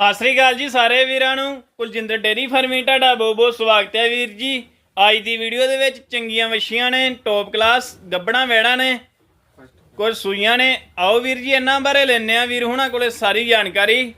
ਸਤਿ ਸ੍ਰੀ ਅਕਾਲ ਜੀ ਸਾਰੇ ਵੀਰਾਂ ਨੂੰ। ਕੁਲਜਿੰਦਰ ਡੇਰੀ ਫਾਰਮਿੰਗ ਤੁਹਾਡਾ ਬਹੁਤ ਬਹੁਤ ਸਵਾਗਤ ਹੈ ਵੀਰ ਜੀ। ਅੱਜ ਦੀ ਵੀਡੀਓ ਦੇ ਵਿੱਚ ਚੰਗੀਆਂ ਵਛੀਆਂ ਨੇ ਟੌਪ ਕਲਾਸ ਗੱਬਣਾ ਵੈੜਾਂ ਨੇ ਕੁਝ ਸੂਈਆਂ ਨੇ। ਆਓ ਵੀਰ ਜੀ ਇਹਨਾਂ ਬਾਰੇ ਲੈਣੇ ਆ ਵੀਰ ਹੁਣਾਂ ਕੋਲੇ ਸਾਰੀ ਜਾਣਕਾਰੀ।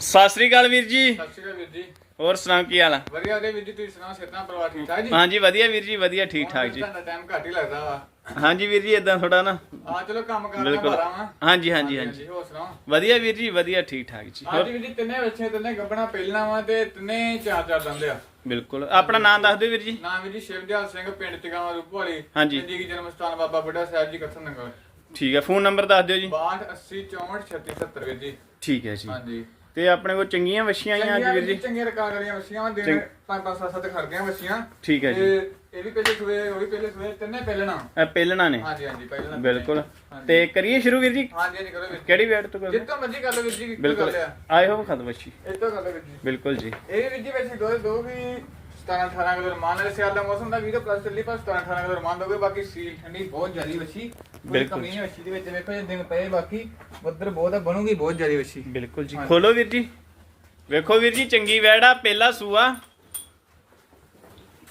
ਸਤਿ ਸ੍ਰੀ ਅਕਾਲ ਵੀਰ ਜੀ। ਸਤਿ ਸ਼੍ਰੀ ਅਕਾਲ ਵੀਰ ਜੀ। ਹੋਰ ਸੁਣਾਓ ਕੀ ਹਾਲ ਆ? ਵਧੀਆ ਦੇ ਵੀਰ ਜੀ ਤੁਸੀਂ ਸੁਣਾਓ ਸਿਹਤਾਂ ਪਰਿਵਾਰ ਠੀਕ ਠਾਕ ਜੀ? ਹਾਂਜੀ ਵਧੀਆ ਵੀਰ ਜੀ ਵਧੀਆ ਠੀਕ ਠਾਕ ਜੀ। ਤੁਹਾਡਾ ਟਾਈਮ ਘੱਟ ਹੀ ਲੱਗਦਾ ਵਾ। ਹਾਂਜੀ ਵੀਰ ਜੀ ਇਦਾਂ ਥੋੜਾ ਨਾ। ਆ ਚਲੋ ਕੰਮ ਕਰਨਾ ਬਿਲਕੁਲ। ਬਾਰਾ ਵਾ। ਹਾਂਜੀ ਹਾਂਜੀ ਹਾਂਜੀ ਹੋਰ ਸੁਣਾਓ? ਵਧੀਆ ਵੀਰ ਜੀ ਵਧੀਆ ਠੀਕ ਠਾਕ ਜੀ। ਅੱਜ ਵੀਰ ਜੀ ਤਿੰਨੇ ਬੱਚੇ ਤਿੰਨੇ ਗੱਬਣਾ ਪਹਿਲਾਂ ਵਾ ਤੇ ਤਿੰਨੇ ਚਾਰ ਚਾਰ ਦੰਦੇ ਆ। ਬਿਲਕੁਲ। ਆਪਣਾ ਨਾਮ ਦੱਸ ਦਿਓ ਵੀਰ ਜੀ। ਨਾਮ ਵੀਰ ਜੀ ਸ਼ਿਵਦਿਆਲ ਸਿੰਘ ਪਿੰਡ ਟਿਕਾਵਾ ਰੂਪਵਾਲੀ। ਹਾਂਜੀ। ਜੀ ਕੀ ਜਨਮ ਸਥਾਨ ਬਾਬਾ ਬੁੱਢਾ ਸਾਹਿਬ ਜੀ ਕਥਨ ਨਗਰ। ਠੀਕ ਹੈ ਫੋਨ ਨੰਬਰ ਦੱਸ ਦਿਓ ਜੀ। 62 80 64 36 70 ਵੀਰ ਜੀ। ਠੀਕ ਹੈ ਜੀ। ਹਾਂਜੀ। ਤੇ ਆਪਣੇ ਕੋਲ ਚੰਗੀਆਂ ਵਛੀਆਂ ਆਈਆਂ ਅੱਜ ਵੀਰ ਜੀ? ਚੰਗੀਆਂ ਰਕਾ ਵਾਲੀਆਂ ਮੱਛੀਆਂ ਵਾ ਦਿਨ ਪੰਜ ਪੰਜ ਸੱਤ ਸੱਤ ਖੜ ਗਈਆਂ ਮੱਛੀਆਂ ਠੀਕ ਹੈ ਜੀ। ਤੇ ਇਹ ਵੀ ਪਹਿਲੇ ਸੂਏ ਉਹ ਵੀ ਪਹਿਲੇ ਸੂਏ ਤਿੰਨੇ ਪਹਿਲਣਾ। ਇਹ ਪਹਿਲਣਾ ਨੇ। ਹਾਂਜੀ ਹਾਂਜੀ ਪਹਿਲਣਾ ਬਿਲਕੁਲ। ਤੇ ਕਰੀਏ ਸ਼ੁਰੂ ਵੀਰ ਜੀ? ਹਾਂਜੀ ਹਾਂਜੀ ਕਰੋ ਵੀਰ ਜੀ। ਕਿਹੜੀ ਵੇਟ ਤੋਂ ਕਰਦੇ ਜਿੱਤੋਂ ਮਰਜ਼ੀ ਕਰ ਲਓ ਵੀਰ ਜੀ ਕੀ ਬਿਲਕੁਲ। ਗੱਲ ਆ ਆਏ ਹੋ ਖਤ ਵਛੀ। ਇੱਥੋਂ ਕਰ ਲਓ ਵੀਰ ਜੀ। ਬਿਲਕੁਲ ਜੀ। ਇਹ ਵੀ ਵੀਰ ਜੀ ਵੈਸੇ ਦੋ ਦੋ ਵੀ 17 18 ਕਿਲੋ ਰਮਾਨ ਵਾਲੇ ਸਿਆਲ ਦਾ ਮੌਸਮ ਦਾ ਵੀਡੀਓ ਪਲੱਸ ਚੱਲੀ ਪਰ 17 18 ਕਿਲੋ ਰਮਾਨ ਦੋਗੇ ਬਾਕੀ ਸੀਲ ਠੰਡੀ ਬਹੁਤ ਜ਼ਿਆਦੀ ਵੱਛੀ। ਕੋਈ ਬਿਲਕੁਲ ਕਮੀ ਨਹੀਂ ਵੱਛੀ ਦੇ ਵਿੱਚ। ਵੇਖੋ ਜੇ ਦਿਨ ਪਏ ਬਾਕੀ ਉਧਰ ਬਹੁਤ ਬਣੂਗੀ ਬਹੁਤ ਜ਼ਿਆਦੀ ਵੱਛੀ। ਬਿਲਕੁਲ ਜੀ। ਖੋਲੋ ਵੀਰ ਜੀ। ਵੇਖੋ ਵੀਰ ਜੀ ਚੰਗੀ ਵੈੜ ਆ ਪਹਿਲਾ ਸੂਆ।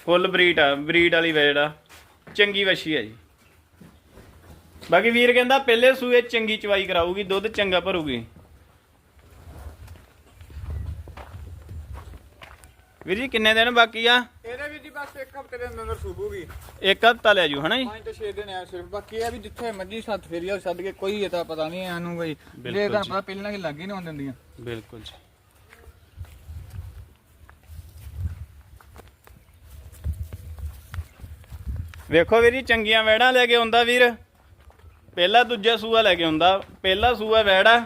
ਫੁੱਲ ਬਰੀਡ ਆ ਬਰੀਡ ਵਾਲੀ ਵੈੜ ਆ। ਚੰਗੀ ਵਛੀ ਆ ਜੀ। ਬਾਕੀ ਵੀਰ ਕਹਿੰਦਾ ਪਹਿਲੇ ਸੂਏ ਚੰਗੀ ਚਵਾਈ ਕਰਾਊਗੀ ਦੁੱਧ ਚੰਗਾ ਭਰੂਗੀ। ਵੀਰ ਜੀ ਕਿੰਨੇ ਦਿਨ ਬਾਕੀ ਆ? ਇਹਦੇ ਵੀਰ ਜੀ ਬਸ ਇੱਕ ਹਫ਼ਤੇ ਦੇ ਅੰਦਰ ਸੂਬੂਗੀ ਇੱਕ ਹਫਤਾ ਲੈ ਜੂ ਹਨਾ ਜੀ? 5 ਤੋਂ 6 ਦਿਨ ਆ ਸਿਰਫ। ਬਾਕੀ ਇਹ ਵੀ ਜਿੱਥੇ ਮਰਜ਼ੀ ਸੱਤ ਫੇਰੀਆ ਛੱਡ ਕੇ ਕੋਈ ਇਹ ਤਾਂ ਪਤਾ ਨਹੀਂ ਇਹਨੂੰ ਕੋਈ ਜੇ ਤਾਂ। ਪਤਾ ਪਹਿਲਾਂ ਕਿ ਲੱਗ ਹੀ ਨਹੀਂ ਦਿੰਦੀਆਂ। ਬਿਲਕੁਲ ਜੀ। ਵੇਖੋ ਵੀਰ ਜੀ ਚੰਗੀਆਂ ਵੈੜਾਂ ਲੈ ਕੇ ਆਉਂਦਾ ਵੀਰ। ਪਹਿਲਾ ਦੂਜਾ ਸੂਆ ਲੈ ਕੇ ਆਉਂਦਾ। ਪਹਿਲਾ ਸੂਆ ਵੈੜਾ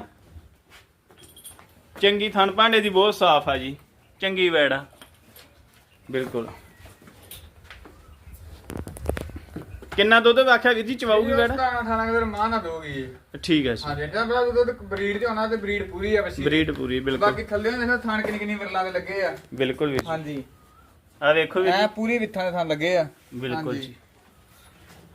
ਚੰਗੀ ਥਣ ਭਾਂਡੇ ਦੀ ਬਹੁਤ ਸਾਫ਼ ਆ ਜੀ। ਚੰਗੀ ਵੈੜਾ ਬਿਲਕੁਲ। ਕਿੰਨਾ ਦੁੱਧ ਆਖਿਆ ਵੀਰ ਜੀ ਚਵਾਊਗੀ ਵੈੜਾ 18 ਕਿਲੋ ਰਮਾਨ ਨਾ ਦੋਗੀ। ਠੀਕ ਹੈ ਜੀ। ਹਾਂਜੀ ਜਿਹੜਾ ਬੜਾ ਦੁੱਧ ਬਰੀਡ ਚ ਹੋਣਾ ਤੇ ਬਰੀਡ ਪੂਰੀ ਆ ਵੱਛੀ ਬਰੀਡ ਪੂਰੀ ਬਿਲਕੁਲ। ਬਾਕੀ ਥੱਲੇ ਦੇਖੋ ਥਾਣ ਕਿੰਨੀ ਕਿੰਨੀ ਵਿਰਲਾ ਦੇ ਲੱਗੇ ਆ। ਬਿਲਕੁਲ ਵੀਰ ਜੀ। ਹਾਂਜੀ। ਆ ਵੇਖੋ ਵੀਰ ਐ ਪੂਰੀ ਵਿਥਾਂ ਦੇ ਥਾਂ ਲੱਗੇ ਆ। ਬਿਲਕੁਲ। ਜੀ।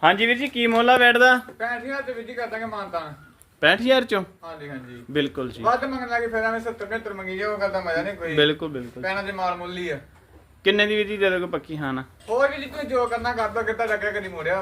ਹਾਂਜੀ ਵੀਰ ਜੀ ਕੀ ਮੁੱਲ ਆ ਬੈਠ ਦਾ? 65000 ਤੇ ਵਿਧੀ ਕਰ ਦਾਂਗੇ ਮਾਨਤਾਨ 65000 ਚੋਂ? ਹਾਂਜੀ ਹਾਂਜੀ। ਬਿਲਕੁਲ ਜੀ। ਵੱਧ ਮੰਗਣ ਲੱਗੇ ਫਿਰ ਐਵੇਂ 70 75 ਮੰਗੀ ਜਾਓ ਗੱਲ ਦਾ ਮਜ਼ਾ ਨਹੀਂ ਕੋਈ। ਬਿਲਕੁਲ ਬਿਲਕੁਲ। ਪੈਣਾ ਦੇ ਮਾਲ ਮੁੱਲ ਹੀ ਆ। ਕਿੰਨੇ ਦੀ ਵੀਰ ਜੀ ਦੇ ਦੋਗੇ ਪੱਕੀ ਹਾਂ ਨਾ ਹੋਰ ਵੀ ਜੀ ਤੁਸੀਂ ਜੋ ਕਰਨਾ ਕਰ ਦੋ ਕਿਤਾ ਲੱਗਿਆ ਕਦੀ ਮੋੜਿਆ?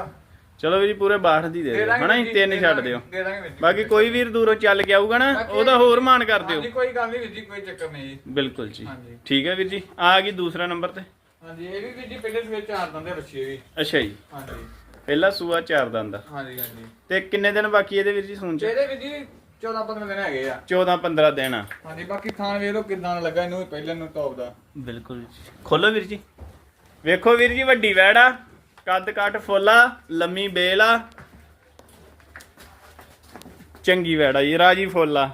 ਚਲੋ ਵੀਰ ਜੀ ਪੂਰੇ 62 ਦੀ ਦੇ ਦਿਓ। ਹਨਾ ਜੀ ਵੀਰ ਜੀ, ਤਿੰਨ ਛੱਡ ਦਿਓ। ਦੇ ਦਾਂਗੇ ਵੀਰ ਜੀ। ਬਾਕੀ ਕੋਈ ਵੀਰ ਦੂਰੋਂ ਚੱਲ ਕੇ ਆਊਗਾ ਨਾ ਉਹਦਾ ਹੋਰ ਮਾਨ ਕਰ ਦਿਓ। ਹਾਂਜੀ ਕੋਈ ਗੱਲ ਨਹੀਂ ਵੀਰ ਜੀ ਕੋਈ ਚੱਕਰ ਨਹੀਂ ਜੀ। ਬਿਲਕੁਲ ਜੀ। ਹਾਂਜੀ। ਠੀਕ ਹੈ ਵੀਰ ਜੀ ਆ ਗਈ ਦੂਸਰਾ ਨੰਬਰ ਤੇ। ਹਾਂਜੀ ਇਹ ਵੀ ਵੀਰ ਜੀ ਪਹਿਲੇ ਸਵੇਰ ਚਾਰ ਦੰਦੇ ਬੱਚੇ ਵੀ। ਅੱਛਾ ਜੀ। ਹਾਂਜੀ। ਪਹਿਲਾ ਸੂਆ ਚਾਰ ਦੰਦ। ਦਾ ਹਾਂਜੀ ਹਾਂਜੀ। ਤੇ ਕਿੰਨੇ ਦਿਨ ਬਾਕੀ ਇਹਦੇ ਵੀਰ ਜੀ ਸੂਣ ਚ? ਇਹਦੇ ਵੀਰ ਜੀ 14 15 ਦਿਨ ਹੈਗੇ ਆ। 14 15 ਦਿਨ। ਆ ਹਾਂਜੀ ਬਾਕੀ ਥਾਣ ਵੇਖ ਲਓ ਕਿਦਾਂ ਲੱਗਾ ਇਹਨੂੰ ਪਹਿਲਾਂ ਨੂੰ ਟੌਪ ਦਾ। ਬਿਲਕੁਲ ਜੀ। ਖੋਲੋ ਵੀਰ ਜੀ। ਵੇਖੋ ਵੀਰ ਜੀ ਵੱਡੀ ਵੈੜ ਆ। ਕੱਦ ਕੱਟ ਫੁੱਲਾ ਲੰਮੀ ਬੇਲ ਆ। ਚੰਗੀ ਵੈੜ ਆ ਜੀ ਰਾਜੀ ਫੁੱਲਾ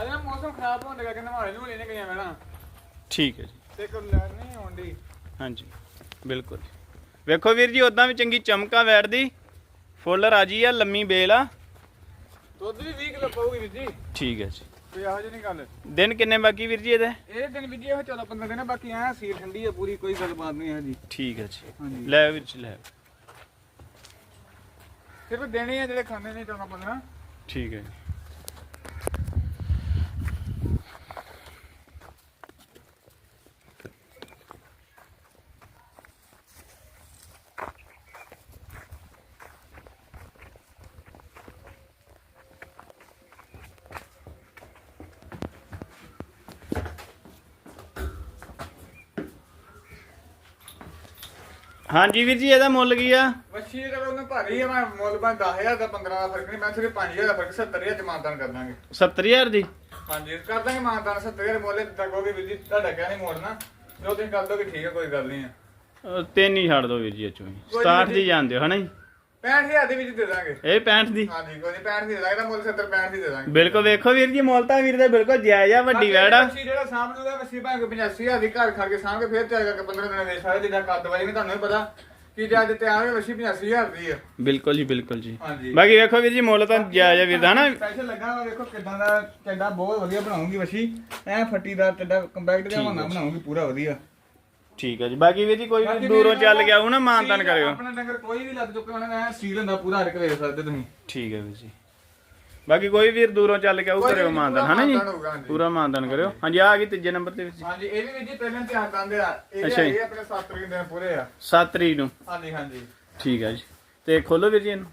ਅਜੇ ਮੌਸਮ ਖਰਾਬ ਹੋਣ ਲੱਗਾ ਕਿ ਨਵਾਲੇ ਨੂੰ ਲੈਣੇ ਗਈਆਂ ਮੈਨਾਂ ਠੀਕ ਹੈ ਜੀ। ਤੇ ਕੋਈ ਲੈਣ ਹਾਂਜੀ ਬਿਲਕੁਲ। ਵੇਖੋ ਵੀਰ ਜੀ ਉਦਾਂ ਵੀ ਚੰਗੀ ਚਮਕਾ ਵੈੜ ਦੀ ਫੁੱਲ ਰਾਜੀ ਆ ਲੰਮੀ ਬੇਲ ਆ। ਦੁੱਧ ਵੀ 20 ਕਿਲੋ ਪਾਉਗੀ ਵੀਰ ਜੀ। ਠੀਕ ਹੈ ਜੀ। ਕੋਈ ਇਹੋ ਜਿਹੀ ਨਹੀਂ ਗੱਲ। ਦਿਨ ਕਿੰਨੇ ਬਾਕੀ ਵੀਰ ਜੀ ਇਹਦੇ? ਇਹ ਦਿਨ ਵੀਰ ਜੀ ਇਹ 14 15 ਦਿਨ ਆ ਬਾਕੀ ਐ ਸੀਲ ਠੰਡੀ ਆ ਪੂਰੀ ਕੋਈ ਗੱਲਬਾਤ ਨਹੀਂ ਹੈ ਜੀ ਠੀਕ ਹੈ ਜੀ। ਹਾਂਜੀ। ਲੈ ਵੀਰ ਜੀ ਲੈ। ਸਿਰਫ ਦੇਣੇ ਆ ਜਿਹੜੇ ਖਾਂਦੇ ਨੇ 14 15 ਠੀਕ ਹੈ ਜੀ। ਹਾਂਜੀ ਵੀਰ ਜੀ ਇਹਦਾ ਮੁੱਲ ਕੀ ਆ? ਮੱਛੀ ਦਾ ਉਹਨੂੰ ਭਾਰੀ ਆ ਮੈਂ ਮੁੱਲ ਮੈਂ 10000 ਦਾ 15 ਦਾ ਫ਼ਰਕ ਨਹੀਂ ਮੈਂ ਸਿਰਫ 5000 ਦਾ ਫ਼ਰਕ 70000 ਚ ਮਾਨਦਾਨ ਕਰ ਦਾਂਗੇ। 70000 ਦੀ? ਹਾਂਜੀ ਕਰ ਦਾਂਗੇ ਮਾਨਦਾਨ 70000 ਮੁੱਲ ਤੱਕ ਕਹੋਗੇ ਵੀਰ ਜੀ ਤੁਹਾਡਾ ਕਿਆ ਨਹੀਂ ਮੋੜਨਾ। ਜੋ ਤੁਸੀਂ ਕਰ ਦੋਗੇ ਠੀਕ ਹੈ ਕੋਈ ਗੱਲ ਨਹੀਂ ਆ। ਤਿੰਨ ਹੀ ਛੱਡ ਦੋ ਵੀਰ ਜੀ ਅਚੋ ਕੋਈ 67 ਨੀ ਦੀ ਜਾਂਦੇ ਹੋ ਹਨਾ ਜੀ? 65000 ਦੇ ਵਿੱਚ ਦੇ ਦਾਂਗੇ। ਇਹ 65 ਦੀ। ਹਾਂਜੀ ਕੋਈ ਨਹੀਂ 65 ਦੀ ਦੇ ਦਾਂਗੇ ਤਾਂ ਮੁੱਲ 70 65 ਦੀ ਦੇ ਦਾਂਗੇ। ਬਿਲਕੁਲ ਵੇਖੋ ਵੀਰ ਜੀ ਮੁੱਲ ਤਾਂ ਵੀਰ ਦੇ ਬਿਲਕੁਲ ਜਾਇਜ਼ ਆ ਵੱਡੀ ਵੈੜ ਆ। ਮੱਛੀ ਜਿਹੜਾ ਸਾਹਮਣੇ ਦਾ ਮੱਛੀ ਭਾਵੇਂ 85000 ਦੀ ਘਰ ਖੜ ਕੇ ਸਾਂਭ ਕੇ ਫੇਰ ਤਿਆਰ ਕਰਕੇ 15 ਦਿਨ ਵੇਚ ਸਾਰੇ ਜਿੱਦਾਂ ਕੱਦ ਵਾਲੀ ਨਹੀਂ ਤੁਹਾਨੂੰ ਵੀ ਪਤਾ ਕਿ ਜੇ ਅੱਜ ਤਿਆਰ ਹੋਈ ਮੱਛੀ 85000 ਦੀ ਆ। ਬਿਲਕੁਲ ਜੀ ਬਿਲਕੁਲ ਜੀ। ਬਾਕੀ ਵੇਖੋ ਵੀਰ ਜੀ ਮੁੱਲ ਤਾਂ ਜਾਇਜ਼ ਆ ਵੀਰ ਦਾ ਹਨਾ? ਸਪੈਸ਼ਲ ਲੱਗਾ ਵੇਖੋ ਕਿਦਾਂ ਦਾ ਚੱਡਾ ਬਹੁਤ ਵਧੀਆ ਬਣਾਉਂਗੀ ਮੱਛੀ ਐ ਫੱਟੀਦਾਰ ਚੱਡਾ ਕੰਪੈਕਟ ਜਿਹਾ। ਬਣਾਉਂਗੀ ਪੂਰਾ ਵਧੀਆ। ਠੀਕ ਹੈ ਜੀ। ਬਾਕੀ ਵੀਰ ਜੀ ਕੋਈ ਬਾਕੀ ਵੀ ਦੂਰੋਂ ਚੱਲ ਗਿਆ ਉਹ ਨਾ ਮਾਨਤਨ ਕਰਿਓ। ਆਪਣਾ ਡੰਗਰ ਕੋਈ ਵੀ ਲੱਗ ਚੁੱਕਾ ਉਹਨਾਂ ਨੇ ਸਟੀਲ ਹੁੰਦਾ ਪੂਰਾ ਹਰ ਇੱਕ ਵੇਖ ਸਕਦੇ ਤੁਸੀਂ। ਠੀਕ ਹੈ ਵੀਰ ਜੀ। ਬਾਕੀ ਕੋਈ ਵੀਰ ਦੂਰੋਂ ਚੱਲ ਕੇ ਕੋਈ ਕਰਿਓ ਪੂਰਾ ਹਨਾ ਜੀ। ਪੂਰਾ ਮਾਨਦਾਨ ਕਰਿਓ। ਹਾਂਜੀ ਆ ਗਈ ਤੀਜੇ ਨੰਬਰ ਤੇ ਵਿੱਚ ਹਾਂਜੀ ਇਹ ਵੀ ਵੀਰ ਜੀ ਪਹਿਲਾਂ ਧਿਆਨ ਦੰਦੇ ਆ। ਇਹ ਅੱਛਾ ਜੀ। ਹੈਗੇ ਆਪਣੇ 7 ਤਰੀਕ ਦਿਨ ਪੂਰੇ ਆ। 7 ਤਰੀਕ ਨੂੰ। ਹਾਂਜੀ ਹਾਂਜੀ। ਠੀਕ ਹੈ ਜੀ। ਤੇ ਖੋਲੋ ਵੀਰ ਜੀ ਇਹਨੂੰ।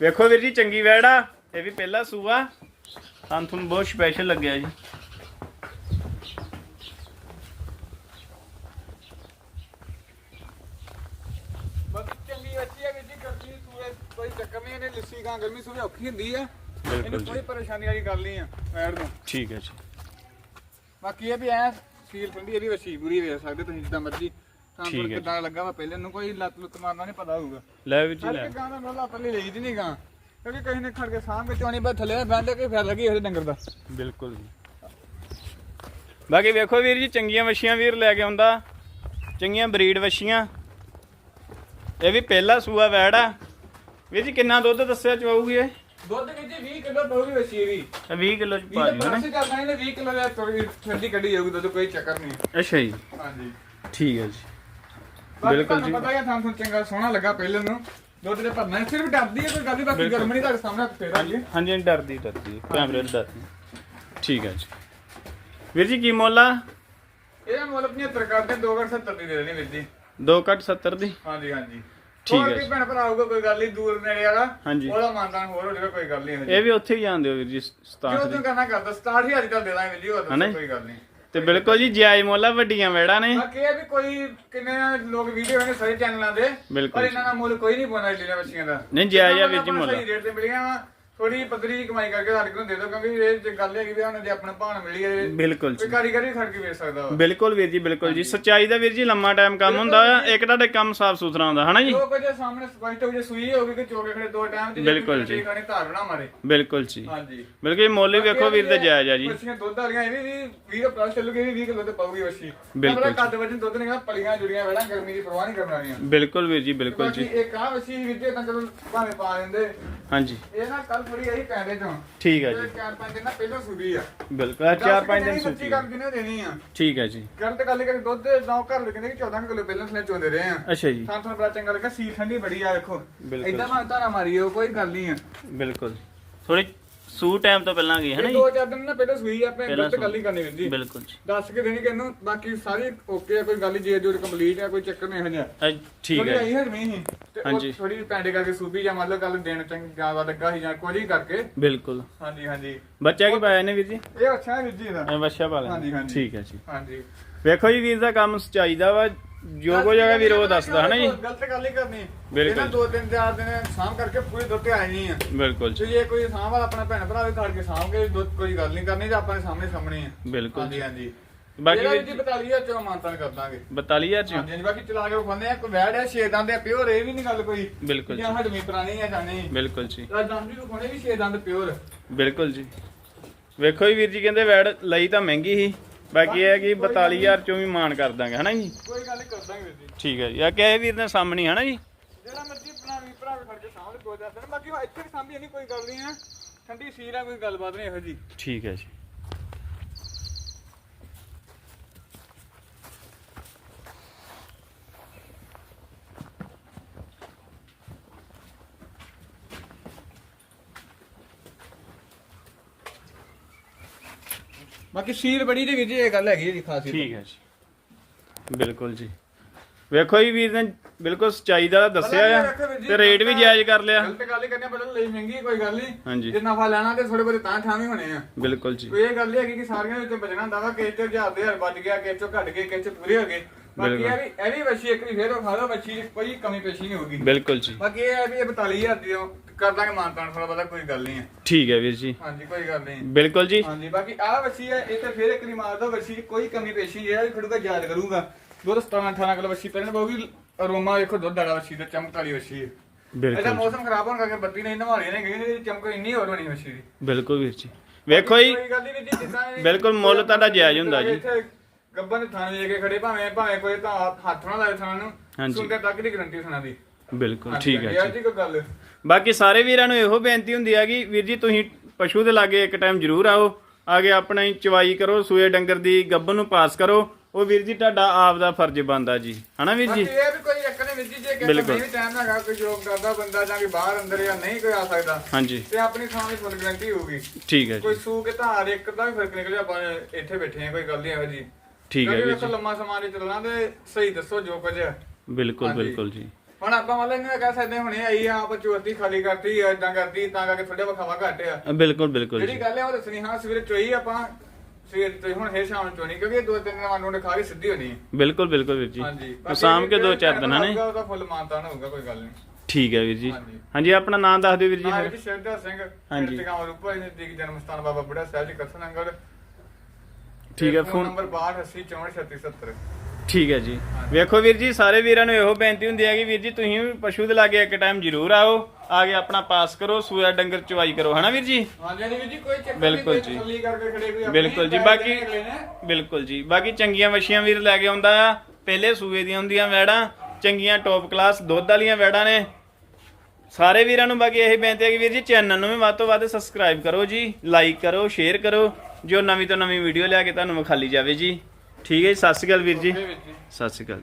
ਵੇਖੋ ਵੀਰ ਜੀ ਚੰਗੀ ਵੈੜ ਆ। ਇਹ ਵੀ ਪਹਿਲਾ ਸੂਆ। ਸਾਨੂੰ ਤੁਹਾਨੂੰ ਬਹੁਤ ਸਪੈਸ਼ਲ ਲੱਗਿਆ ਜੀ ਬਾਕੀ ਚੰਗੀ ਅੱਛੀ ਹੈ ਵੀਰ ਜੀ ਗਰਮੀ ਸੂਏ ਕੋਈ ਚੱਕਰ ਨਹੀਂ ਇਹਨੇ ਸੂਏ ਔਖੀ ਹੁੰਦੀ ਆ। ਬਿਲਕੁਲ ਜੀ। ਕੋਈ ਪਰੇਸ਼ਾਨੀ ਵਾਲੀ ਗੱਲ ਨਹੀਂ ਆ ਪੈਰ ਨੂੰ। ਠੀਕ ਹੈ ਜੀ। ਬਾਕੀ ਇਹ ਵੀ ਐ ਸੀਲ ਠੰਡੀ ਇਹ ਵੀ ਵਸੀ ਪੂਰੀ ਵੇਖ ਸਕਦੇ ਤੁਸੀਂ ਜਿੱਦਾਂ ਮਰਜ਼ੀ। ਤਾਂ ਠੀਕ ਹੈ ਜੀ। ਕਿਦਾਂ ਲੱਗਾ ਵਾ ਪਹਿਲੇ ਨੂੰ ਕੋਈ ਲੱਤ ਲੁੱਤ ਮਾਰਨਾ ਨਹੀਂ ਪਤਾ ਹੋਊਗਾ। ਲੈ ਵੀਰ ਜੀ ਹਰ ਲੈ। ਇੱਕ ਗਾਂ ਦਾ ਮੁੱਲ ਆਪਾਂ ਲਈ ਲਈਦੀ ਨਹੀਂ ਗਾਂ। ਕਿਉਂਕਿ ਕਿਸੇ ਨੇ ਖੜ ਕੇ ਸਾਂਭ ਕੇ ਚੋਣੀ ਬਾ ਥੱਲੇ ਬੰਦ ਕੇ ਫਿਰ ਲੱਗੀ ਉਹਦੇ ਡੰਗਰ ਦਾ। ਬਿਲਕੁਲ ਜੀ। ਬਾਕੀ ਵੇਖੋ ਵੀਰ ਜੀ ਚੰਗੀਆਂ ਵਛੀਆਂ ਵੀਰ ਲੈ ਕੇ ਆਉਂਦਾ। ਚੰਗੀਆਂ ਬਰੀਡ ਵਛੀਆਂ ਇਹ ਵੀ ਪਹਿਲਾ ਸੂਆ ਵੈੜ ਆ। ਵੀਰ ਜੀ ਕਿੰਨਾ ਦੁੱਧ ਦੱਸਿਆ ਚਵਾਉਗੀ ਇਹ? ਦੁੱਧ ਕਿਤੇ 20 ਕਿਲੋ ਪਊਗੀ ਵਸੀ ਵੀ। 20 ਕਿਲੋ ਚ 20 ਪਾ ਦਿਓ ਨਾ? ਪ੍ਰੋਸੈਸ ਕਰਨਾ ਇਹਨੇ 20 ਕਿਲੋ ਦਾ ਥੋੜੀ ਠੰਡੀ ਕੱਢੀ ਜਾਊਗੀ ਦੁੱਧ ਕੋਈ ਚੱਕਰ ਨਹੀਂ। ਅੱਛਾ ਜੀ। ਹਾਂਜੀ। ਠੀਕ ਹੈ ਜੀ। ਬਾਕੀ ਬਿਲਕੁਲ ਤੁਹਾਨੂੰ ਜੀ। ਪਤਾ ਹੀ ਤੁਹਾਨੂੰ ਚੰਗਾ ਸੋਹਣਾ ਲੱਗਾ ਪਹਿਲੇ ਨੂੰ। ਦੁੱਧ ਦੇ ਭਰਨਾ ਸਿਰਫ ਡਰਦੀ ਹੈ ਕੋਈ ਗੱਲ ਨਹੀਂ ਬਾਕੀ ਬਿਲਕੁਲ। ਗਰਮ ਨਹੀਂ ਤੁਹਾਡੇ ਸਾਹਮਣੇ ਫੇਰ ਆ। ਗਈ ਹਾਂਜੀ ਡਰਦੀ ਡਰਦੀ ਕੈਮਰੇ ਡਰਦੀ। ਠੀਕ ਹੈ ਜੀ। ਵੀਰ ਜੀ ਕੀ ਮੁੱਲ ਆ? ਇਹਦਾ ਮੁੱਲ 75 ਕਰਦੇ 270 ਦੀ ਦੇ ਦੇਣੀ ਵੀਰ ਜੀ। 2 ਕੱਟ 70 ਦੀ? ਹਾਂਜੀ ਹਾਂਜੀ। ਠੀਕ ਹੈ। ਭੈਣ ਭਰਾ ਆਊਗਾ ਕੋਈ ਗੱਲ ਨਹੀਂ ਦੂਰ ਨੇੜੇ ਵਾਲਾ ਹਾਂਜੀ। ਉਹਦਾ ਮਾਨਦਾਨ ਹੋਰ ਹੋ ਜਾਏਗਾ ਕੋਈ ਗੱਲ ਨਹੀਂ ਇਹ ਵੀ ਉੱਥੇ ਹੀ ਜਾਂਦੇ ਹੋ ਵੀਰ ਜੀ ਜੋ 67 ਤੂੰ ਦੀ। ਕਰਨਾ ਕਰਦਾ 67000 ਦਾ ਦੇ ਦਾਂਗੇ ਵੀਰ ਜੀ ਜੀ? ਕੋਈ ਗੱਲ ਨਹੀਂ। ਤੇ ਬਿਲਕੁਲ ਜੀ ਜਾਇਜ਼ ਮੁੱਲ ਆ ਵੱਡੀਆਂ ਵੈੜਾਂ ਨੇ। ਬਾਕੀ ਇਹ ਵੀ ਕੋਈ ਕਿੰਨੇ ਲੋਕ ਵੀਡੀਓ ਨੇ ਸਾਰੇ ਚੈਨਲਾਂ ਦੇ ਪਰ ਇਹਨਾਂ ਦਾ ਮੁੱਲ ਕੋਈ ਨਹੀਂ ਪਾਉਣਾ ਲੀਲਾ ਬੱਚੀਆਂ ਦਾ। ਨਹੀਂ ਜਾਇਜ਼ ਆ ਵੀਰ ਜੀ ਮੁੱਲ ਸਹੀ ਰੇਟ ਤੇ ਮਿਲੀਆਂ ਵਾ। ਥੋੜੀ ਜਿਹੀ ਕਮਾਈ ਕਰਕੇ ਸਾਡੇ ਕੋਲ ਦੇ ਦਿਓ ਕਿਉਂਕਿ ਇਹ ਚ ਗੱਲ ਹੈਗੀ ਵੀ ਹੁਣ ਜੇ ਆਪਣਾ ਭਾਣ ਮਿਲੀ ਹੈ ਬਿਲਕੁਲ ਕੋਈ ਜੀ ਕਾਰੀਗਰ ਵੀ ਖੜ ਕੇ ਵੇਚ ਸਕਦਾ ਵਾ। ਬਿਲਕੁਲ ਵੀਰ ਜੀ ਬਿਲਕੁਲ ਜੀ। ਸੱਚਾਈ ਦਾ ਵੀਰ ਜੀ ਲੰਮਾ ਟਾਈਮ ਕੰਮ ਹੁੰਦਾ ਆ ਇੱਕ ਤੁਹਾਡੇ ਕੰਮ ਸਾਫ਼ ਸੁਥਰਾ ਹੁੰਦਾ ਹਨਾ ਜੀ? ਜੋ ਕੁਝ ਸਾਹਮਣੇ ਸਪਸ਼ਟ ਹੋ ਜੇ ਸੂਈ ਹੋਗੀ ਕਿ ਚੋਕੇ ਖੜੇ ਦੋ ਟਾਈਮ ਤੇ ਬਿਲਕੁਲ ਜੀ। ਖਾਣੇ ਧਾਰ ਨਾ ਮਾਰੇ। ਬਿਲਕੁਲ ਜੀ। ਹਾਂਜੀ। ਬਿਲਕੁਲ ਜੀ ਮੁੱਲ ਵੀ ਵੇਖੋ ਵੀਰ ਦਾ ਜਾਇਜ਼ ਆ ਜੀ। ਬੱਚੀਆਂ ਦੁੱਧ ਵਾਲੀਆਂ ਇਹ ਵੀ 20 ਪਲੱਸ ਚੱਲੂਗੀ ਇਹ ਵੀ 20 ਕਿਲੋ ਤੇ ਪਾਉਗੀ ਬੱਚੀ ਬਿਲਕੁਲ ਆਪਣਾ ਕੱਦ ਵਜਨ ਦੁੱਧ ਨਹੀਂ ਪਲੀਆਂ ਜੁੜੀਆਂ ਵੇੜਾਂ ਗਰਮੀ ਦੀ ਪਰਵਾਹ ਨਹੀਂ ਕਰਨ ਵਾਲੀਆਂ। ਬਿਲਕੁਲ ਵੀਰ ਜੀ ਬਿਲਕੁਲ ਬਾਕੀ ਜੀ। ਇੱਕ ਆ ਬੱਚੀ ਵਿੱਚੇ ਤਾਂ ਚਲੋ ਭਾਵੇਂ ਪਾ ਦਿੰਦੇ ਹਾਂਜੀ। ਇਹ ਨਾ ਕੱਲ ਥੋੜੀ ਆਈ ਪੈਂਦੇ ਚੋਂ। ਠੀਕ ਹੈ ਜੀ। ਇਹ ਚਾਰ ਪੰਜ ਦਿਨ ਨਾ ਪਹਿਲਾਂ ਸੁਬੀ ਆ। ਬਿਲਕੁਲ ਚਾਰ ਪੰਜ ਦਿਨ ਗੱਲ ਕਿਨੇ ਦੇਣੀ ਆ? ਠੀਕ ਹੈ ਜੀ। ਗਲਤ ਗੱਲ ਕਰੀ ਦੁੱਧ ਨੌ ਘਰ ਕਿ 14 ਕਿਲੋ ਪਹਿਲਾਂ ਸਲੇ ਚੋਂਦੇ ਰਹੇ ਆ। ਅੱਛਾ ਜੀ। ਤਾਂ ਤੁਹਾਨੂੰ ਬੜਾ ਚੰਗਾ ਲੱਗਾ ਸੀ ਠੰਡੀ ਬੜੀ ਆ ਵੇਖੋ। ਬਿਲਕੁਲ ਇਦਾਂ ਮੈਂ ਤਾਂ ਮਾਰੀਓ ਕੋਈ ਗੱਲ ਨਹੀਂ ਆ। ਬਿਲਕੁਲ। ਥੋੜੀ ਸੂ ਟਾਈਮ ਤੋਂ ਪਹਿਲਾਂ ਗਈ ਹੈ ਨਾ ਇਹ ਜੀ? ਦੋ ਚਾਰ ਦਿਨ ਨਾ ਪਹਿਲਾਂ ਸੂਈ ਆਪਾਂ ਪਹਿਲਾਂ ਗਲਤ ਗੱਲ ਨਹੀਂ ਕਰਨੀ ਵੀਰ ਜੀ ਬਿਲਕੁਲ ਜੀ। ਦੱਸ ਕੇ ਦੇਣੀ ਕਿਨੂੰ ਬਾਕੀ ਸਾਰੀ ਓਕੇ ਆ ਕੋਈ ਗੱਲ ਜੇ ਜੋ ਕੰਪਲੀਟ ਆ ਕੋਈ ਚੱਕਰ ਨਹੀਂ ਹਜਾ ਅਹ ਠੀਕ ਹੈ। ਜੀ ਆਈ ਹਰਮੀ ਸੀ ਤੇ ਉਹ। ਥੋੜੀ ਪੈਂਡੇ ਕਰਕੇ ਸੂਬੀ ਜਾਂ ਮੰਨ ਲਓ ਕੱਲ ਦਿਨ ਚੰਗ ਜ਼ਿਆਦਾ ਲੱਗਾ ਸੀ ਜਾਂ ਹੀ ਕਰਕੇ। ਬਿਲਕੁਲ। ਹਾਂਜੀ ਹਾਂਜੀ। ਬੱਚਾ ਕੀ ਪਾਇਆ ਨੇ ਵੀਰ ਜੀ? ਇਹ ਅੱਛਾ ਹੈ ਵੀਰ ਜੀ ਇਹਦਾ। ਐ ਬੱਚਾ ਪਾ ਹਾਂਜੀ, ਹਾਂਜੀ। ਠੀਕ ਹੈ ਜੀ। ਹਾਂਜੀ। ਵੇਖੋ ਜੀ ਵੀਰ ਦਾ ਕੰਮ ਸਚਾਈ ਦਾ ਵਾ। ਜੋ ਕੋ ਜਗ੍ਹਾ ਵੀਰ ਉਹ ਦੱਸਦਾ ਹੈ ਨਾ ਜੀ? ਗਲਤ ਗੱਲ ਹੀ ਕਰਨੀ। ਬਿਲਕੁਲ। ਦੋ ਦਿਨ ਚਾਰ ਦਿਨ ਸਾਂਭ ਕਰਕੇ ਪੂਰੀ ਦੁੱਧ ਤੇ ਆਈ ਨਹੀਂ ਆ। ਬਿਲਕੁਲ ਜੇ। ਜੀ ਕੋਈ ਸਾਂਭ ਵਾਲਾ ਆਪਣਾ ਭੈਣ ਭਰਾ ਵੀ ਖੜ ਕੇ ਸਾਂਭ ਕੇ ਦੁੱਧ ਕੋਈ ਗੱਲ ਨਹੀਂ ਕਰਨੀ ਤੇ ਆਪਾਂ ਦੇ ਸਾਹਮਣੇ ਸਾਹਮਣੇ ਆ। ਬਿਲਕੁਲ ਹਾਂਜੀ ਜੀ। ਹਾਂਜੀ ਬਾਕੀ ਵੀ ਜੀ 42000 ਚੋਂ ਮਾਨਤਾਨ ਕਰ ਦਾਂਗੇ। 42000 ਚ? ਹਾਂਜੀ ਬਾਕੀ ਚਲਾ ਕੇ ਖੋਨੇ ਆ ਕੋਈ ਵੈੜ ਹੈ ਛੇ ਦੰਦ ਆ ਪਿਓਰ ਇਹ ਵੀ ਨਹੀਂ ਗੱਲ ਕੋਈ। ਬਿਲਕੁਲ ਜੀ। ਹਡਮੀ ਪੁਰਾਣੀ ਆ ਜਾਣੀ ਬਿਲਕੁਲ ਜੀ। ਦੰਦ ਵੀ ਖੋਨੇ ਵੀ ਛੇ ਦੰਦ ਪਿਓਰ। ਬਿਲਕੁਲ ਜੀ। ਵੇਖੋ ਜੀ ਵੀਰ ਜੀ ਕਹਿੰਦੇ ਵੈੜ ਲਈ ਤਾਂ ਮਹਿੰਗੀ ਸੀ। ਬਾਕੀ ਇਹ ਹੈ ਕਿ 42000 ਚੋਂ ਵੀ ਮਾਨ ਕਰ ਦਾਂਗੇ ਹਨਾ ਜੀ? ਕੋਈ ਨਹੀਂ ਕਰ ਦਾਂਗੇ ਵੀਰ ਜੀ। ਠੀਕ ਹੈ ਜੀ। ਆ ਕਹੇ ਵੀਰ ਨੇ ਸਾਹਮਣੇ ਹਨਾ ਜੀ? ਜਿਹੜਾ ਮਰਜ਼ੀ ਆਪਣਾ ਵੀ ਭਰਾ ਵੀ ਖੜ ਕੇ ਸਾਹਮਣੇ ਦੋ ਚਾਰ ਦਿਨ। ਬਾਕੀ ਇੱਥੇ ਵੀ ਸਾਂਭੀ ਨਹੀਂ ਕੋਈ ਗੱਲ ਨਹੀਂ ਆ ਠੰਡੀ ਸੀਰ ਆ ਕੋਈ ਗੱਲਬਾਤ ਨਹੀਂ ਇਹੋ ਜੀ। ਠੀਕ ਹੈ ਜੀ। ਬਾਕੀ ਸੀਰ ਬੜੀ ਦੀ ਵੀਰ ਜੀ ਇਹ ਗੱਲ ਹੈਗੀ ਜੀ ਖਾਸੀ ਠੀਕ ਹੈ ਜੀ। ਬਿਲਕੁਲ ਜੀ। ਵੇਖੋ ਜੀ ਵੀਰ ਨੇ ਬਿਲਕੁਲ ਸਚਾਈ ਦਾ ਦੱਸਿਆ ਆ ਤੇ ਰੇਟ ਵੀ ਜਾਇਜ਼ ਕਰ ਲਿਆ। ਗਲਤ ਗੱਲ ਹੀ ਕਰਨੀ ਬਦਲ ਲਈ ਮਹਿੰਗੀ ਕੋਈ ਗੱਲ ਨਹੀਂ। ਜੇ ਨਫਾ ਲੈਣਾ ਤੇ ਥੋੜੇ ਬਹੁਤੇ ਤਾਂ ਠਾਵੇਂ ਹੋਣੇ ਆ। ਬਿਲਕੁਲ ਜੀ। ਇਹ ਗੱਲ ਹੀ ਹੈਗੀ ਕਿ ਸਾਰੀਆਂ ਵਿੱਚ ਬਚਣਾ ਹੁੰਦਾ ਵਾ ਕਿਸੇ ਚ ਹਜ਼ਾਰ ਦੇ ਹਜ਼ਾਰ ਵੱਜ ਗਿਆ ਕਿਸੇ ਚੋਂ ਘਟ ਗਏ ਕਿਸੇ ਚ ਪੂਰੇ ਹੋ ਗਏ। ਬਾਕੀ ਇਹ ਵੀ ਇਹ ਵੀ ਵੱਛੀ ਇੱਕ ਵੀ ਫੇਰ ਖਾ ਲਓ ਚ ਕੋਈ ਕਮੀ ਪੇਸ਼ੀ ਨਹੀਂ ਹੋਗੀ ਬਿਲਕੁਲ ਜੀ। ਬਾਕੀ ਇਹ ਹੈ ਵੀ ਇਹ 42000 ਦੀ ਕਰ ਦਾਂਗੇ ਮਾਨਤਾਨ ਥੋੜਾ ਬਹੁਤਾ ਕੋਈ ਗੱਲ ਨਹੀਂ ਹੈ ਠੀਕ ਹੈ ਵੀਰ ਜੀ। ਹਾਂਜੀ ਕੋਈ ਗੱਲ ਨਹੀਂ। ਬਿਲਕੁਲ ਜੀ। ਹਾਂਜੀ ਬਾਕੀ ਆਹ ਵੱਛੀ ਹੈ ਇਹ ਤੇ ਫੇਰ ਇੱਕ ਨਹੀਂ ਮਾਰਦਾ 'ਚ ਕੋਈ ਕਮੀ ਪੇਸ਼ੀ ਹੈ ਖੜੂਗਾ ਯਾਦ ਕਰੂਗਾ। ਦੁੱਧ 17 18 ਕਿਲੋ ਵੱਛੀ ਪਹਿਲਾਂ ਬਹੁਗੀ ਅਰੋਮਾ ਵੇਖੋ ਦੁੱਧ ਵਾਲਾ ਵੱਛੀ ਦਾ ਚਮਕ ਵਾਲੀ ਵੱਛੀ ਹੈ। ਇਹਦਾ ਬਿਲਕੁਲ ਮੌਸਮ ਖਰਾਬ ਹੋਣ ਕਰਕੇ ਬੱਤੀ ਨਹੀਂ ਨਵਾਲੀਆਂ ਨੇ ਗਈ ਇਹਦੀ ਚਮਕ ਇੰਨੀ ਹੋਰ ਹੋਣੀ ਵੱਛੀ ਦੀ। ਬਿਲਕੁਲ ਵੀਰ ਜੀ। ਵੇਖੋ ਜੀ। ਕੋਈ ਗੱਲ ਨਹੀਂ ਵੀ ਜੀ ਜਿੱਦਾਂ ਇਹ- ਬਿਲਕੁਲ ਮੁੱਲ ਤੁਹਾਡਾ ਜਾਇਜ਼ ਹੁੰਦਾ ਜੀ। ਇੱਥੇ ਗੱਬਾਂ ਦੇ ਥਾਣੇ ਲੈ ਕੇ ਖੜੇ ਭਾਵੇਂ ਭਾਵੇਂ ਕੋਈ ਤਾਂ ਹੱਥ ਨਾਲ ਲਾਏ ਥਾਂ ਨੂੰ ਹਾਂਜੀ। ਤੱਕ ਦੀ ਗਰੰਟੀ ਸੁਣਾ ਦੀ। ਬਿਲਕੁਲ ਠੀਕ ਹੈ ਯਾਰ ਜੀ। ਜੀ ਕੋਈ ਗੱਲ। ਬਾਕੀ ਸਾਰੇ ਵੀਰਾਂ ਨੂੰ ਇਹੋ ਬੇਨਤੀ ਹੁੰਦੀ ਹੈ ਕਿ ਵੀਰ ਜੀ ਤੁਸੀਂ ਪਸ਼ੂ ਦੇ ਲਾਗੇ ਇੱਕ ਟਾਈਮ ਜ਼ਰੂਰ ਆਓ ਆਗੇ ਆਪਣਾ ਹੀ ਚਵਾਈ ਕਰੋ ਸੂਏ ਡੰਗਰ ਦੀ ਗੱਬਨ ਨੂੰ ਪਾਸ ਕਰੋ। ਉਹ ਵੀਰ ਜੀ ਤੁਹਾਡਾ ਆਪ ਦਾ ਫਰਜ਼ ਬਣਦਾ ਜੀ। ਹਨਾ ਵੀਰ ਜੀ? ਇਹ ਵੀ ਕੋਈ ਇੱਕ ਨੇ ਨੇ ਵੀਰ ਜੀ ਜੇ ਕਿਸੇ ਬਿਲਕੁਲ। ਨਹੀਂ ਵੀ ਟਾਈਮ ਹੈਗਾ ਕੋਈ ਜੋਬ ਕਰਦਾ ਬੰਦਾ ਜਾਂ ਕਿ ਬਾਹਰ ਅੰਦਰ ਜਾਂ ਨਹੀਂ ਕੋਈ ਆ ਸਕਦਾ ਹਾਂਜੀ। ਤੇ ਆਪਣੀ ਥਾਂ ਦੀ ਫੁੱਲ ਗਾਰੰਟੀ ਹੋਊਗੀ। ਠੀਕ ਹੈ ਕੋਈ ਜੀ। ਸੂ ਕੇ ਧਾਰ ਇੱਕ ਦਾ ਵੀ ਫ਼ਰਕ ਨਿਕਲ ਜਾ ਆਪਾਂ ਇੱਥੇ ਬੈਠੇ ਆ ਕੋਈ ਗੱਲ ਨਹੀਂ ਇਹੋ ਜੀ। ਠੀਕ ਹੈ ਕਿਉਂਕਿ ਵੀਰ ਵੇਖੋ ਜੀ। ਲੰਮਾ ਸਮਾਂ ਚੱਲਣਾ ਤੇ ਸਹੀ ਦੱਸੋ ਜੋ ਕੁਝ ਹੈ। ਬਿਲਕੁਲ ਹਾਂਜੀ। ਬਿਲਕੁਲ ਜੀ। ਹੁਣ ਆਪਾਂ ਮੰਨ ਲੈਂਦੇ ਕਹਿ ਸਕਦੇ ਹਾਂ, ਹੁਣੇ ਆਈ ਆ ਆਪਾਂ ਚੋਰਤੀ ਖਾਲੀ ਕਰਤੀ ਇਦਾਂ ਕਰਤੀ ਤਾਂ ਕਰਕੇ ਥੋੜਾ ਵਖਾਵਾ ਘੱਟ ਆ। ਬਿਲਕੁਲ ਬਿਲਕੁਲ ਜਿਹੜੀ ਜੀ। ਗੱਲ ਹੈ ਉਹ ਦੱਸਣੀ ਹਾਂ ਸਵੇਰੇ ਚੋਈ ਆਪਾਂ ਸਵੇਰ ਤੋਂ ਹੁਣ ਫੇਰ ਸ਼ਾਮ ਨੂੰ ਚੋਣੀ ਕਿਉਂਕਿ ਇਹ ਦੋ ਤਿੰਨ ਦਿਨ ਵਾਂਗੂ ਨੇ ਖਾ ਕੇ ਸਿੱਧੀ ਹੋਣੀ ਹੈ ਬਿਲਕੁਲ ਬਿਲਕੁਲ ਵੀਰ ਜੀ। ਹਾਂਜੀ ਸਾਂਭ ਕੇ ਦੋ ਚਾਰ ਦਿਨਾਂ ਨੇ। ਹੋਊਗਾ, ਉਹਦਾ ਫੁੱਲ ਮਾਨਤਾਨ ਹੋਊਗਾ ਕੋਈ ਗੱਲ ਨਹੀਂ। ਠੀਕ ਹੈ ਵੀਰ ਜੀ। ਹਾਂਜੀ। ਹਾਂਜੀ ਆਪਣਾ ਨਾਮ ਦੱਸ ਦਿਓ ਵੀਰ ਜੀ ਹਾਂ ਫਿਰ। ਜੀ ਸ਼ਰਦਾ ਸਿੰਘ ਹਾਂਜੀ। ਟਿਕਾਵਾ ਰੂਪਾ ਜੀ ਦੀ ਜਨਮ ਸਥਾਨ ਬਾਬਾ ਬੁੱਢਾ ਸਾਹਿਬ ਜੀ ਕਥਨੰਗਰ ਠੀਕ ਹੈ, ਫੋਨ ਨੰਬਰ 6280643670 ਠੀਕ ਹੈ ਜੀ। ਵੇਖੋ ਵੀਰ ਜੀ ਸਾਰੇ ਵੀਰਾਂ ਨੂੰ ਇਹੋ ਬੇਨਤੀ ਹੁੰਦੀ ਹੈ ਕਿ ਵੀਰ ਜੀ ਤੁਸੀਂ ਵੀ ਪਸ਼ੂ ਦੇ ਲਾਗੇ ਇੱਕ ਟਾਈਮ ਜ਼ਰੂਰ ਆਓ। ਆ ਕੇ ਆਪਣਾ ਪਾਸ ਕਰੋ ਸੂਆ ਡੰਗਰ ਚਵਾਈ ਕਰੋ ਹਨਾ ਵੀਰ ਜੀ? ਹਾਂਜੀ ਵੀਰ ਜੀ ਕੋਈ ਚੱਕਰ ਬਿਲਕੁਲ ਜੀ। ਬਿਲਕੁਲ ਜੀ ਬਾਕੀ। ਬਿਲਕੁਲ ਜੀ। ਬਾਕੀ ਚੰਗੀਆਂ ਵਛੀਆਂ ਵੀਰ ਲੈ ਕੇ ਆਉਂਦਾ ਆ। ਪਹਿਲੇ ਸੂਏ ਦੀਆਂ ਹੁੰਦੀਆਂ ਵੈੜਾਂ ਚੰਗੀਆਂ ਟੌਪ ਕਲਾਸ ਦੁੱਧ ਵਾਲੀਆਂ ਵੈੜਾਂ ਨੇ। ਸਾਰੇ ਵੀਰਾਂ ਨੂੰ ਬਾਕੀ ਇਹ ਬੇਨਤੀ ਹੈ ਕਿ ਵੀਰ ਜੀ ਚੈਨਲ ਨੂੰ ਵੀ ਵੱਧ ਤੋਂ ਵੱਧ ਸਬਸਕ੍ਰਾਈਬ ਕਰੋ ਜੀ ਲਾਈਕ ਕਰੋ ਸ਼ੇਅਰ ਕਰੋ। ਜੋ ਨਵੀਂ ਤੋਂ ਨਵੀਂ ਵੀਡੀਓ ਲਿਆ ਕੇ ਤੁਹਾਨੂੰ ਵਿਖਾਲੀ ਜਾਵੇ ਜੀ। ਠੀਕ ਹੈ ਜੀ ਸਤਿ ਸ਼੍ਰੀ ਅਕਾਲ ਵੀਰ ਜੀ। ਸਤਿ ਸ਼੍ਰੀ ਅਕਾਲ